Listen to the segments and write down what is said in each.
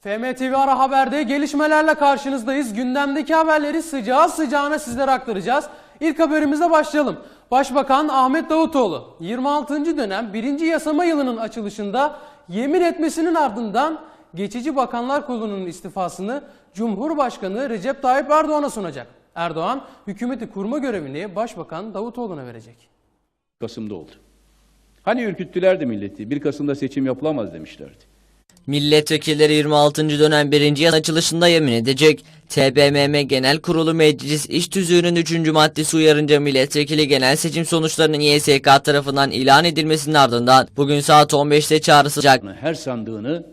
FM TV Ara Haber'de gelişmelerle karşınızdayız. Gündemdeki haberleri sıcağı sıcağına sizlere aktaracağız. İlk haberimize başlayalım. Başbakan Ahmet Davutoğlu 26. dönem 1. yasama yılının açılışında yemin etmesinin ardından geçici bakanlar kurulunun istifasını Cumhurbaşkanı Recep Tayyip Erdoğan'a sunacak. Erdoğan hükümeti kurma görevini Başbakan Davutoğlu'na verecek. Kasım'da oldu. Hani ürküttülerdi milleti. 1 Kasım'da seçim yapılamaz demişlerdi. Milletvekilleri 26. dönem 1. yasa açılışında yemin edecek. TBMM Genel Kurulu Meclis İş Tüzüğü'nün 3. maddesi uyarınca milletvekili genel seçim sonuçlarının YSK tarafından ilan edilmesinin ardından bugün saat 15'te çağrısılacak. Her sandığını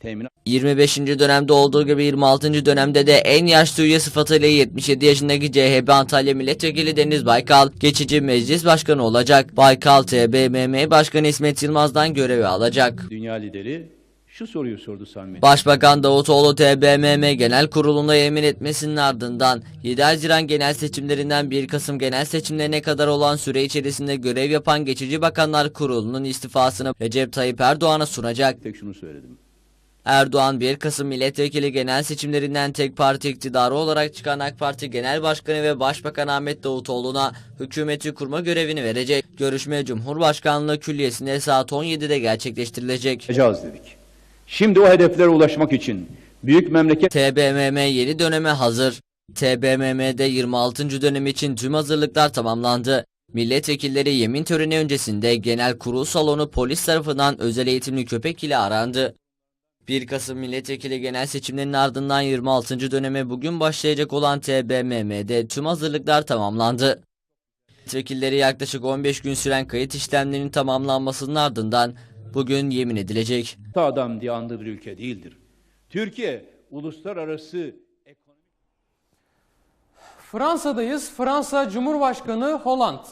temin 25. dönemde olduğu gibi 26. dönemde de en yaşlı üye sıfatıyla 77 yaşındaki CHP Antalya Milletvekili Deniz Baykal geçici meclis başkanı olacak. Baykal TBMM Başkanı İsmet Yılmaz'dan görevi alacak. dünya lideri şu soruyu sordu Sami. Başbakan Davutoğlu TBMM Genel Kurulu'nda yemin etmesinin ardından 7 Haziran genel seçimlerinden 1 Kasım genel seçimlerine kadar olan süre içerisinde görev yapan Geçici Bakanlar Kurulu'nun istifasını Recep Tayyip Erdoğan'a sunacak. Tek şunu söyledim. Erdoğan 1 Kasım milletvekili genel seçimlerinden tek parti iktidarı olarak çıkan AK Parti Genel Başkanı ve Başbakan Ahmet Davutoğlu'na hükümeti kurma görevini verecek. Görüşme Cumhurbaşkanlığı Külliyesi'nde saat 17'de gerçekleştirilecek. Yapacağız dedik. Şimdi o hedeflere ulaşmak için büyük memleket TBMM yeni döneme hazır. TBMM'de 26. dönem için tüm hazırlıklar tamamlandı. Milletvekilleri yemin töreni öncesinde genel kurul salonu polis tarafından özel eğitimli köpek ile arandı. 1 Kasım milletvekili genel seçimlerinin ardından 26. döneme bugün başlayacak olan TBMM'de tüm hazırlıklar tamamlandı. Milletvekilleri yaklaşık 15 gün süren kayıt işlemlerinin tamamlanmasının ardından bugün yemin edilecek. adam diye andığı bir ülke değildir. Türkiye uluslararası Fransa'dayız. Fransa Cumhurbaşkanı Hollande.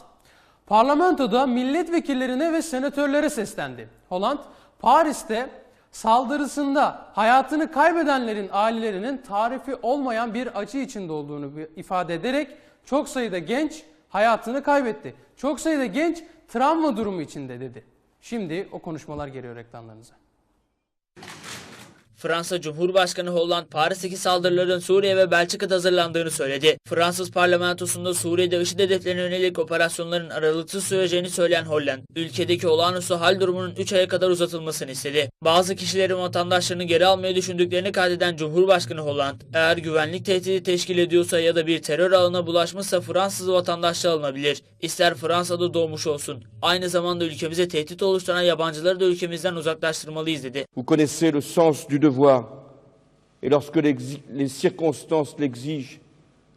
Parlamentoda milletvekillerine ve senatörlere seslendi. Hollande, Paris'te saldırısında hayatını kaybedenlerin ailelerinin tarifi olmayan bir acı içinde olduğunu ifade ederek çok sayıda genç hayatını kaybetti. Çok sayıda genç travma durumu içinde dedi. Şimdi o konuşmalar geliyor ekranlarınıza. Fransa Cumhurbaşkanı Hollande Paris'teki saldırıların Suriye ve Belçika'da hazırlandığını söyledi. Fransız parlamentosunda Suriye'de IŞİD hedeflerine yönelik operasyonların aralıksız süreceğini söyleyen Hollande, ülkedeki olağanüstü hal durumunun 3 aya kadar uzatılmasını istedi. Bazı kişilerin vatandaşlarını geri almayı düşündüklerini kaydeden Cumhurbaşkanı Hollande, eğer güvenlik tehdidi teşkil ediyorsa ya da bir terör ağına bulaşmışsa Fransız vatandaşlığı alınabilir. İster Fransa'da doğmuş olsun. Aynı zamanda ülkemize tehdit oluşturan yabancıları da ülkemizden uzaklaştırmalıyız dedi. Vous connaissez le sens du devoir. Et lorsque les circonstances l'exigent,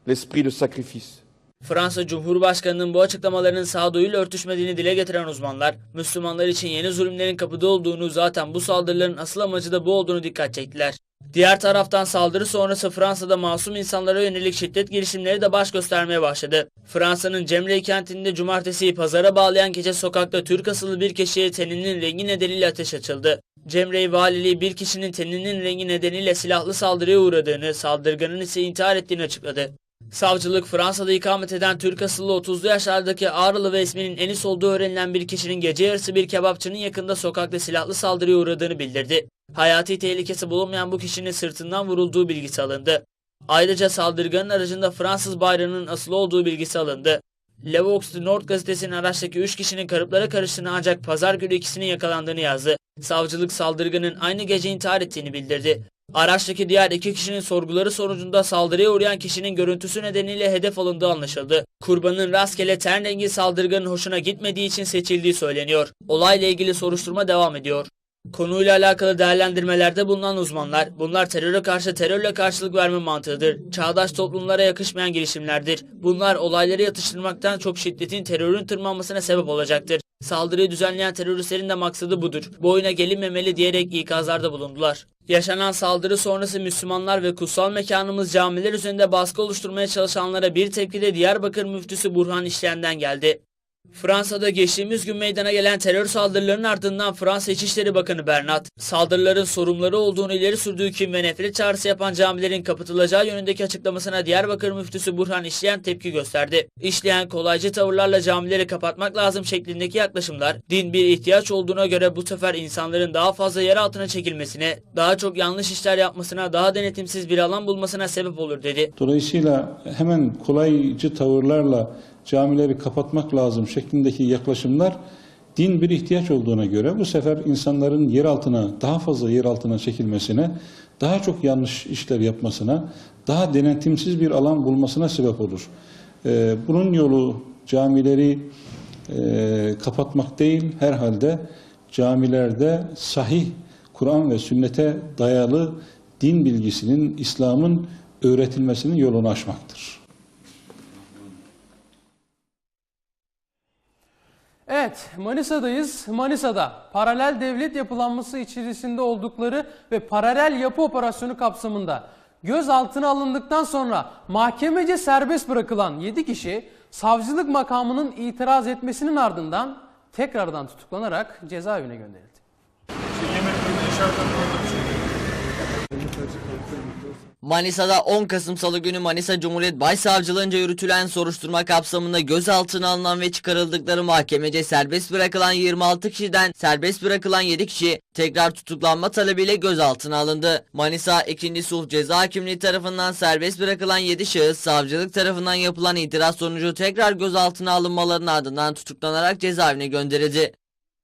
l'esprit de sacrifice. Fransa Cumhurbaşkanı'nın bu açıklamalarının sağduyuyla örtüşmediğini dile getiren uzmanlar, Müslümanlar için yeni zulümlerin kapıda olduğunu zaten bu saldırıların asıl amacı da bu olduğunu dikkat çektiler. Diğer taraftan saldırı sonrası Fransa'da masum insanlara yönelik şiddet girişimleri de baş göstermeye başladı. Fransa'nın Cemre kentinde cumartesiyi pazara bağlayan gece sokakta Türk asıllı bir kişiye teninin rengi nedeniyle ateş açıldı. Cemre valiliği bir kişinin teninin rengi nedeniyle silahlı saldırıya uğradığını, saldırganın ise intihar ettiğini açıkladı. Savcılık Fransa'da ikamet eden Türk asıllı 30'lu yaşlardaki Ağrılı ve isminin Enis olduğu öğrenilen bir kişinin gece yarısı bir kebapçının yakında sokakta silahlı saldırıya uğradığını bildirdi. Hayati tehlikesi bulunmayan bu kişinin sırtından vurulduğu bilgisi alındı. Ayrıca saldırganın aracında Fransız bayrağının asılı olduğu bilgisi alındı. Le Vox du Nord gazetesinin araçtaki 3 kişinin karıplara karıştığını ancak pazar günü ikisinin yakalandığını yazdı. Savcılık saldırganın aynı gece intihar ettiğini bildirdi. Araçtaki diğer iki kişinin sorguları sonucunda saldırıya uğrayan kişinin görüntüsü nedeniyle hedef alındığı anlaşıldı. Kurbanın rastgele ten rengi saldırganın hoşuna gitmediği için seçildiği söyleniyor. Olayla ilgili soruşturma devam ediyor. Konuyla alakalı değerlendirmelerde bulunan uzmanlar, bunlar teröre karşı terörle karşılık verme mantığıdır. Çağdaş toplumlara yakışmayan girişimlerdir. Bunlar olayları yatıştırmaktan çok şiddetin terörün tırmanmasına sebep olacaktır. Saldırıyı düzenleyen teröristlerin de maksadı budur. Bu oyuna gelinmemeli diyerek ikazlarda bulundular. Yaşanan saldırı sonrası Müslümanlar ve kutsal mekanımız camiler üzerinde baskı oluşturmaya çalışanlara bir tepki de Diyarbakır müftüsü Burhan İşleyen'den geldi. Fransa'da geçtiğimiz gün meydana gelen terör saldırılarının ardından Fransa İçişleri Bakanı Bernat, saldırıların sorumluları olduğunu ileri sürdüğü kim ve nefret çağrısı yapan camilerin kapatılacağı yönündeki açıklamasına Diyarbakır müftüsü Burhan İşleyen tepki gösterdi. İşleyen kolaycı tavırlarla camileri kapatmak lazım şeklindeki yaklaşımlar, din bir ihtiyaç olduğuna göre bu sefer insanların daha fazla yer altına çekilmesine, daha çok yanlış işler yapmasına, daha denetimsiz bir alan bulmasına sebep olur dedi. Dolayısıyla hemen kolaycı tavırlarla camileri kapatmak lazım şeklindeki yaklaşımlar din bir ihtiyaç olduğuna göre bu sefer insanların yer altına daha fazla yer altına çekilmesine, daha çok yanlış işler yapmasına, daha denetimsiz bir alan bulmasına sebep olur. Ee, bunun yolu camileri e, kapatmak değil, herhalde camilerde sahih Kur'an ve sünnete dayalı din bilgisinin, İslam'ın öğretilmesinin yolunu açmaktır. Evet, Manisa'dayız. Manisa'da paralel devlet yapılanması içerisinde oldukları ve paralel yapı operasyonu kapsamında gözaltına alındıktan sonra mahkemece serbest bırakılan 7 kişi savcılık makamının itiraz etmesinin ardından tekrardan tutuklanarak cezaevine gönderildi. Manisa'da 10 Kasım Salı günü Manisa Cumhuriyet Başsavcılığınca yürütülen soruşturma kapsamında gözaltına alınan ve çıkarıldıkları mahkemece serbest bırakılan 26 kişiden serbest bırakılan 7 kişi tekrar tutuklanma talebiyle gözaltına alındı. Manisa 2. Sulh Ceza Hakimliği tarafından serbest bırakılan 7 şahıs savcılık tarafından yapılan itiraz sonucu tekrar gözaltına alınmalarının ardından tutuklanarak cezaevine gönderildi.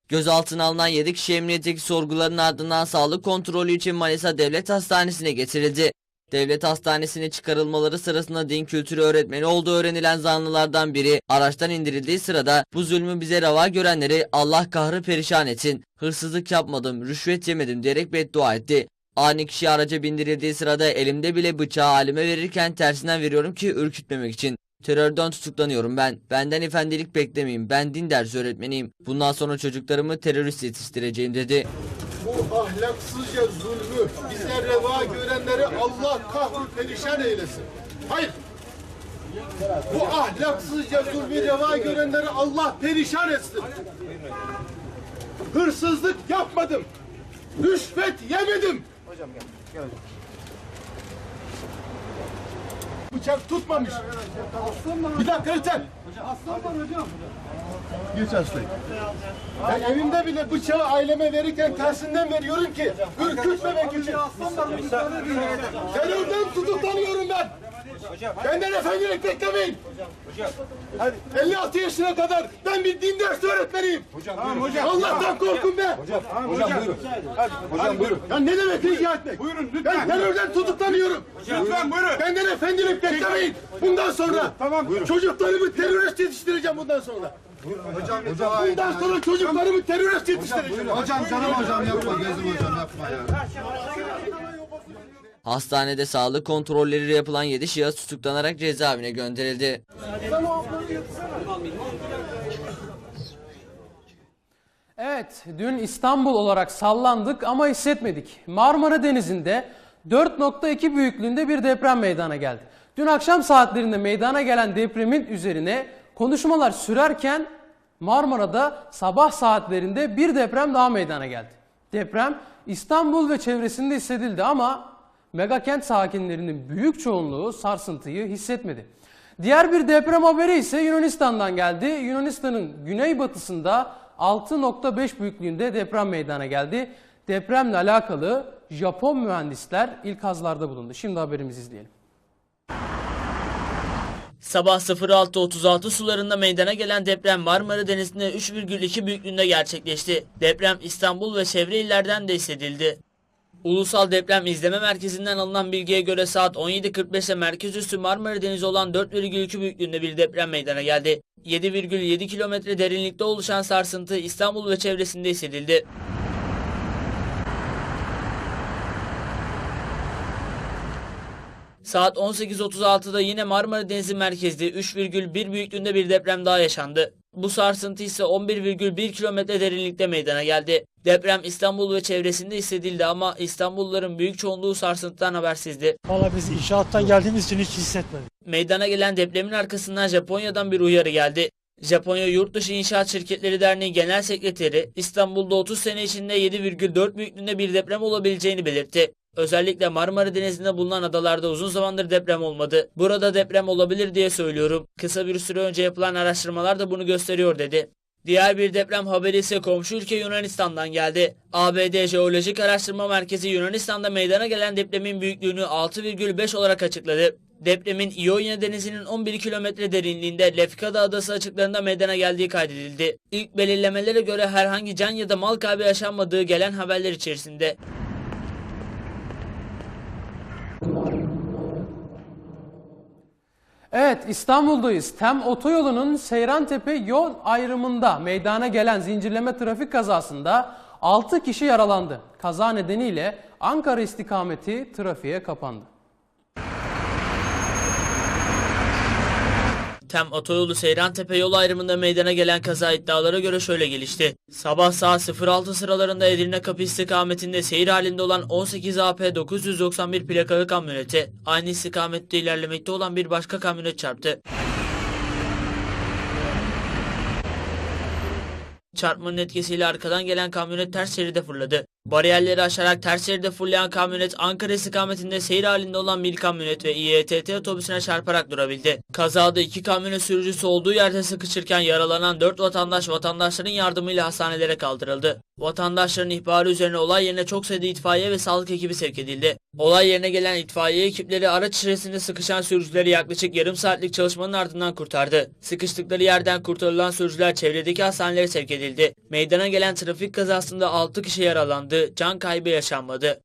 Gözaltına alınan 7 kişi emniyetteki sorguların ardından sağlık kontrolü için Manisa Devlet Hastanesi'ne getirildi. Devlet hastanesine çıkarılmaları sırasında din kültürü öğretmeni olduğu öğrenilen zanlılardan biri araçtan indirildiği sırada bu zulmü bize reva görenleri Allah kahrı perişan etsin. Hırsızlık yapmadım, rüşvet yemedim diyerek beddua etti. Ani kişi araca bindirildiği sırada elimde bile bıçağı halime verirken tersinden veriyorum ki ürkütmemek için. Terörden tutuklanıyorum ben. Benden efendilik beklemeyin. Ben din dersi öğretmeniyim. Bundan sonra çocuklarımı terörist yetiştireceğim dedi. Ahlaksızca zulmü bize reva görenleri Allah kahru perişan eylesin. Hayır. Bu ahlaksızca zulmü reva görenleri Allah perişan etsin. Hırsızlık yapmadım. Rüşvet yemedim. Hocam gel. Gel. Bıçak tutmamış. Bir dakika lütfen. Aslan var hocam. Geç hastayı. Ben evimde bile bıçağı aileme verirken tersinden veriyorum ki ürkütmemek için. Terörden tutuklanıyorum ben. Benden efendilik beklemeyin. 56 yaşına kadar ben bir din dersi öğretmeniyim. Allah'tan korkun be. Hocam, buyurun. Hocam buyurun. Ya ne demek rica etmek? Buyurun lütfen. Ben terörden tutuklanıyorum. Lütfen buyurun. Benden efendilik beklemeyin. Bundan sonra çocuklarımı terörist yetiştireceğim bundan sonra. Hocam, bundan sonra çocuklarımı terörist yetiştireceğim. Hocam canım hocam yapma gözüm hocam yapma ya. Hastanede sağlık kontrolleri yapılan 7 şahıs tutuklanarak cezaevine gönderildi. Evet, dün İstanbul olarak sallandık ama hissetmedik. Marmara Denizi'nde 4.2 büyüklüğünde bir deprem meydana geldi. Dün akşam saatlerinde meydana gelen depremin üzerine konuşmalar sürerken Marmara'da sabah saatlerinde bir deprem daha meydana geldi. Deprem İstanbul ve çevresinde hissedildi ama megakent sakinlerinin büyük çoğunluğu sarsıntıyı hissetmedi. Diğer bir deprem haberi ise Yunanistan'dan geldi. Yunanistan'ın güneybatısında 6.5 büyüklüğünde deprem meydana geldi. Depremle alakalı Japon mühendisler ilk hazlarda bulundu. Şimdi haberimizi izleyelim. Sabah 06.36 sularında meydana gelen deprem Marmara Denizi'nde 3,2 büyüklüğünde gerçekleşti. Deprem İstanbul ve çevre illerden de hissedildi. Ulusal Deprem İzleme Merkezi'nden alınan bilgiye göre saat 17.45'te merkez üstü Marmara Denizi olan 4,2 büyüklüğünde bir deprem meydana geldi. 7,7 kilometre derinlikte oluşan sarsıntı İstanbul ve çevresinde hissedildi. Saat 18.36'da yine Marmara Denizi merkezli 3,1 büyüklüğünde bir deprem daha yaşandı. Bu sarsıntı ise 11,1 kilometre derinlikte meydana geldi. Deprem İstanbul ve çevresinde hissedildi ama İstanbulluların büyük çoğunluğu sarsıntıdan habersizdi. Valla biz inşaattan geldiğimiz için hiç hissetmedik. Meydana gelen depremin arkasından Japonya'dan bir uyarı geldi. Japonya Yurtdışı İnşaat Şirketleri Derneği Genel Sekreteri İstanbul'da 30 sene içinde 7,4 büyüklüğünde bir deprem olabileceğini belirtti. Özellikle Marmara Denizi'nde bulunan adalarda uzun zamandır deprem olmadı. Burada deprem olabilir diye söylüyorum. Kısa bir süre önce yapılan araştırmalar da bunu gösteriyor dedi. Diğer bir deprem haberi ise komşu ülke Yunanistan'dan geldi. ABD Jeolojik Araştırma Merkezi Yunanistan'da meydana gelen depremin büyüklüğünü 6,5 olarak açıkladı. Depremin İonya Denizi'nin 11 kilometre derinliğinde Lefkada Adası açıklarında meydana geldiği kaydedildi. İlk belirlemelere göre herhangi can ya da mal kaybı yaşanmadığı gelen haberler içerisinde. Evet İstanbul'dayız. Tem otoyolunun Seyrantepe yol ayrımında meydana gelen zincirleme trafik kazasında 6 kişi yaralandı. Kaza nedeniyle Ankara istikameti trafiğe kapandı. Tem otoyolu Seyrantepe yol ayrımında meydana gelen kaza iddialara göre şöyle gelişti. Sabah saat 06 sıralarında Edirne Kapı istikametinde seyir halinde olan 18 AP 991 plakalı kamyonete aynı istikamette ilerlemekte olan bir başka kamyonet çarptı. Çarpmanın etkisiyle arkadan gelen kamyonet ters şeride fırladı. Bariyerleri aşarak ters şeride fırlayan kamyonet Ankara istikametinde seyir halinde olan bir kamyonet ve İETT otobüsüne çarparak durabildi. Kazada iki kamyonet sürücüsü olduğu yerde sıkışırken yaralanan 4 vatandaş vatandaşların yardımıyla hastanelere kaldırıldı. Vatandaşların ihbarı üzerine olay yerine çok sayıda itfaiye ve sağlık ekibi sevk edildi. Olay yerine gelen itfaiye ekipleri araç içerisinde sıkışan sürücüleri yaklaşık yarım saatlik çalışmanın ardından kurtardı. Sıkıştıkları yerden kurtarılan sürücüler çevredeki hastanelere sevk edildi. Meydana gelen trafik kazasında 6 kişi yaralandı. Can kaybı yaşanmadı.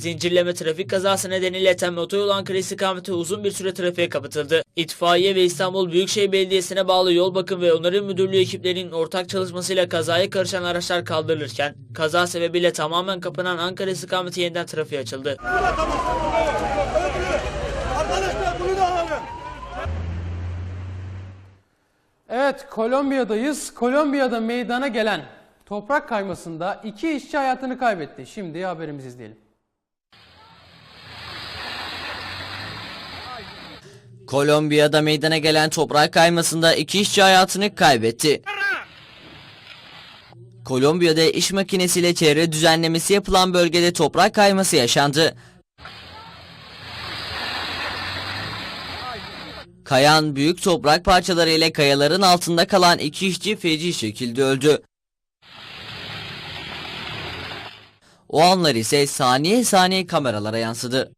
Zincirleme trafik kazası nedeniyle Tem Otoyol Ankara istikameti uzun bir süre trafiğe kapatıldı. İtfaiye ve İstanbul Büyükşehir Belediyesi'ne bağlı yol bakım ve onarım müdürlüğü ekiplerinin ortak çalışmasıyla kazaya karışan araçlar kaldırılırken kaza sebebiyle tamamen kapanan Ankara istikameti yeniden trafiğe açıldı. Evet Kolombiya'dayız. Kolombiya'da meydana gelen toprak kaymasında iki işçi hayatını kaybetti. Şimdi haberimizi izleyelim. Kolombiya'da meydana gelen toprak kaymasında iki işçi hayatını kaybetti. Kolombiya'da iş makinesiyle çevre düzenlemesi yapılan bölgede toprak kayması yaşandı. Kayan büyük toprak parçaları ile kayaların altında kalan iki işçi feci şekilde öldü. O anlar ise saniye saniye kameralara yansıdı.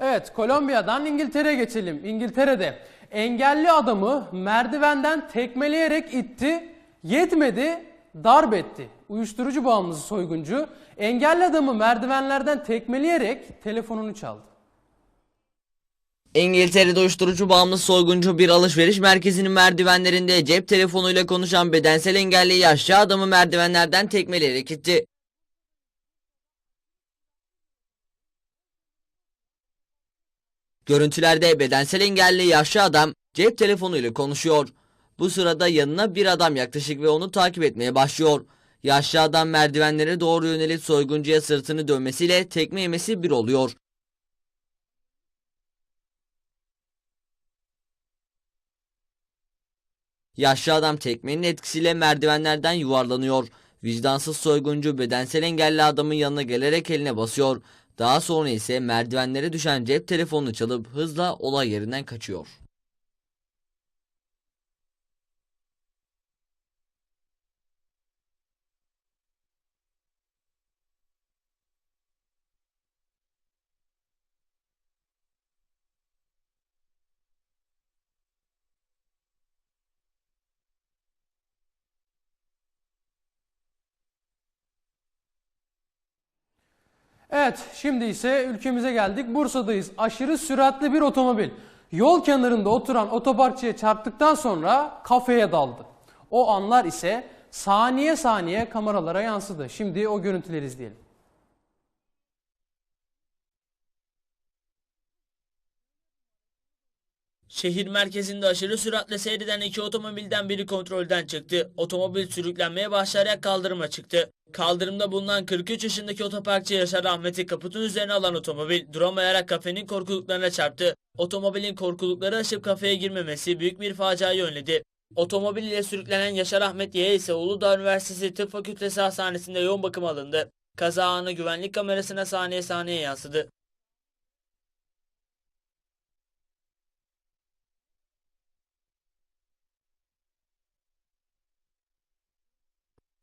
Evet Kolombiya'dan İngiltere'ye geçelim. İngiltere'de engelli adamı merdivenden tekmeleyerek itti, yetmedi, darp etti. Uyuşturucu bağımlısı soyguncu engelli adamı merdivenlerden tekmeleyerek telefonunu çaldı. İngiltere'de uyuşturucu bağımlısı soyguncu bir alışveriş merkezinin merdivenlerinde cep telefonuyla konuşan bedensel engelli yaşlı adamı merdivenlerden tekmeleyerek itti. Görüntülerde bedensel engelli yaşlı adam cep telefonuyla konuşuyor. Bu sırada yanına bir adam yaklaşık ve onu takip etmeye başlıyor. Yaşlı adam merdivenlere doğru yönelip soyguncuya sırtını dönmesiyle tekme yemesi bir oluyor. Yaşlı adam tekmenin etkisiyle merdivenlerden yuvarlanıyor. Vicdansız soyguncu bedensel engelli adamın yanına gelerek eline basıyor. Daha sonra ise merdivenlere düşen cep telefonunu çalıp hızla olay yerinden kaçıyor. Evet şimdi ise ülkemize geldik. Bursa'dayız. Aşırı süratli bir otomobil yol kenarında oturan otoparkçıya çarptıktan sonra kafeye daldı. O anlar ise saniye saniye kameralara yansıdı. Şimdi o görüntüleri izleyelim. Şehir merkezinde aşırı süratle seyreden iki otomobilden biri kontrolden çıktı. Otomobil sürüklenmeye başlayarak kaldırıma çıktı. Kaldırımda bulunan 43 yaşındaki otoparkçı Yaşar Ahmet'i kaputun üzerine alan otomobil duramayarak kafenin korkuluklarına çarptı. Otomobilin korkulukları aşıp kafeye girmemesi büyük bir faciayı önledi. Otomobil ile sürüklenen Yaşar Ahmet Y ise Uludağ Üniversitesi Tıp Fakültesi Hastanesi'nde yoğun bakım alındı. Kaza anı güvenlik kamerasına saniye saniye yansıdı.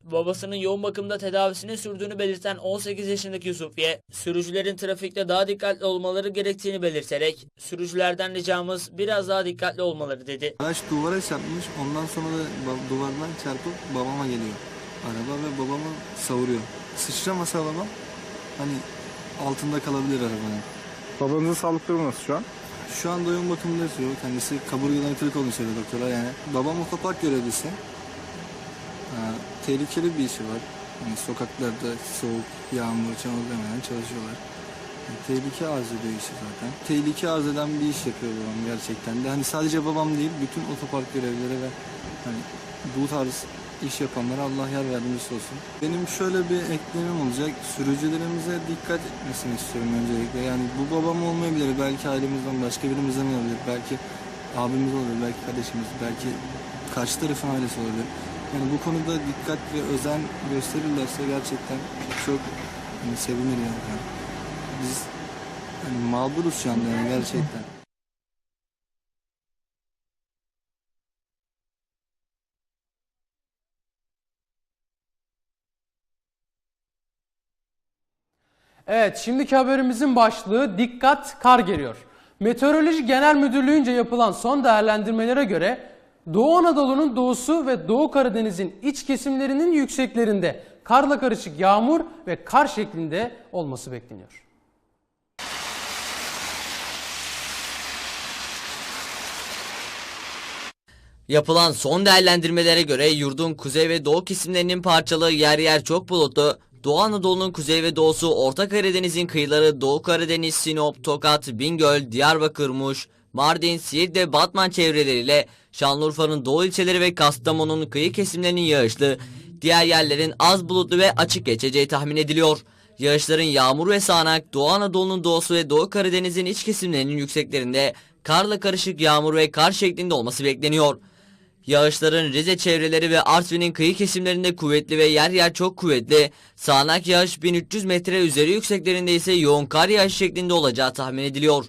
Babasının yoğun bakımda tedavisini sürdüğünü belirten 18 yaşındaki Yusufiye, sürücülerin trafikte daha dikkatli olmaları gerektiğini belirterek, sürücülerden ricamız biraz daha dikkatli olmaları dedi. Araç duvara çarpmış. Ondan sonra da duvardan çarpıp babama geliyor. Araba ve babamı savuruyor. Sıçramasa babam hani altında kalabilir arabanın. Babanızın sağlık durumu nasıl şu an? Şu anda yoğun bakımda yatıyor. Kendisi kaburgadan kırık olduğunu söyledi doktora yani. Babam otopark görevlisi. Ha, tehlikeli bir işi var. Yani sokaklarda soğuk, yağmur, çamur demeden çalışıyorlar. Yani tehlike arz ediyor işi zaten. Tehlike arz eden bir iş yapıyor babam gerçekten de. Hani sadece babam değil, bütün otopark görevlileri ve hani bu tarz iş yapanlara Allah yar yardımcısı olsun. Benim şöyle bir eklemem olacak. Sürücülerimize dikkat etmesini istiyorum öncelikle. Yani bu babam olmayabilir. Belki ailemizden başka birimizden olabilir. Belki abimiz olabilir, belki kardeşimiz, belki karşı tarafın ailesi olabilir. Yani bu konuda dikkat ve özen gösterirlerse gerçekten çok hani sevinir yani. Yani Biz hani mağduruz şu anda yani gerçekten. Evet, şimdiki haberimizin başlığı dikkat kar geliyor. Meteoroloji Genel Müdürlüğü'nce yapılan son değerlendirmelere göre Doğu Anadolu'nun doğusu ve Doğu Karadeniz'in iç kesimlerinin yükseklerinde karla karışık yağmur ve kar şeklinde olması bekleniyor. Yapılan son değerlendirmelere göre yurdun kuzey ve doğu kesimlerinin parçalı yer yer çok bulutlu, Doğu Anadolu'nun kuzey ve doğusu, Orta Karadeniz'in kıyıları, Doğu Karadeniz, Sinop, Tokat, Bingöl, Diyarbakır, Muş, Mardin, Siirt ve Batman çevreleriyle Şanlıurfa'nın doğu ilçeleri ve Kastamonu'nun kıyı kesimlerinin yağışlı, diğer yerlerin az bulutlu ve açık geçeceği tahmin ediliyor. Yağışların yağmur ve sağanak Doğu Anadolu'nun doğusu ve Doğu Karadeniz'in iç kesimlerinin yükseklerinde karla karışık yağmur ve kar şeklinde olması bekleniyor. Yağışların Rize çevreleri ve Artvin'in kıyı kesimlerinde kuvvetli ve yer yer çok kuvvetli, sağanak yağış 1300 metre üzeri yükseklerinde ise yoğun kar yağış şeklinde olacağı tahmin ediliyor.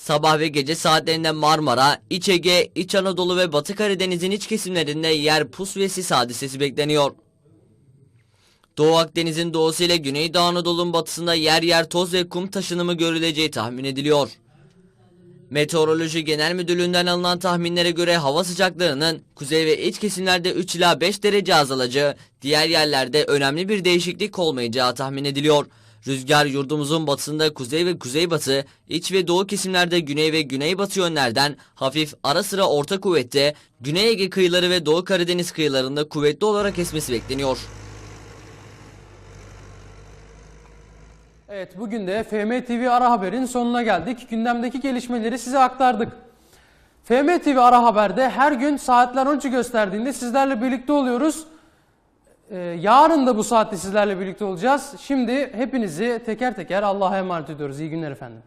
Sabah ve gece saatlerinde Marmara, İç Ege, İç Anadolu ve Batı Karadeniz'in iç kesimlerinde yer pus ve sis hadisesi bekleniyor. Doğu Akdeniz'in doğusu ile Güneydoğu Anadolu'nun batısında yer yer toz ve kum taşınımı görüleceği tahmin ediliyor. Meteoroloji Genel Müdürlüğü'nden alınan tahminlere göre hava sıcaklarının kuzey ve iç kesimlerde 3 ila 5 derece azalacağı, diğer yerlerde önemli bir değişiklik olmayacağı tahmin ediliyor. Rüzgar yurdumuzun batısında kuzey ve kuzeybatı, iç ve doğu kesimlerde güney ve güneybatı yönlerden hafif ara sıra orta kuvvette, Güney Ege kıyıları ve Doğu Karadeniz kıyılarında kuvvetli olarak esmesi bekleniyor. Evet bugün de FM TV Ara Haber'in sonuna geldik. Gündemdeki gelişmeleri size aktardık. FM TV Ara Haber'de her gün saatler 13'ü gösterdiğinde sizlerle birlikte oluyoruz. Ee, yarın da bu saatte sizlerle birlikte olacağız. Şimdi hepinizi teker teker Allah'a emanet ediyoruz. İyi günler efendim.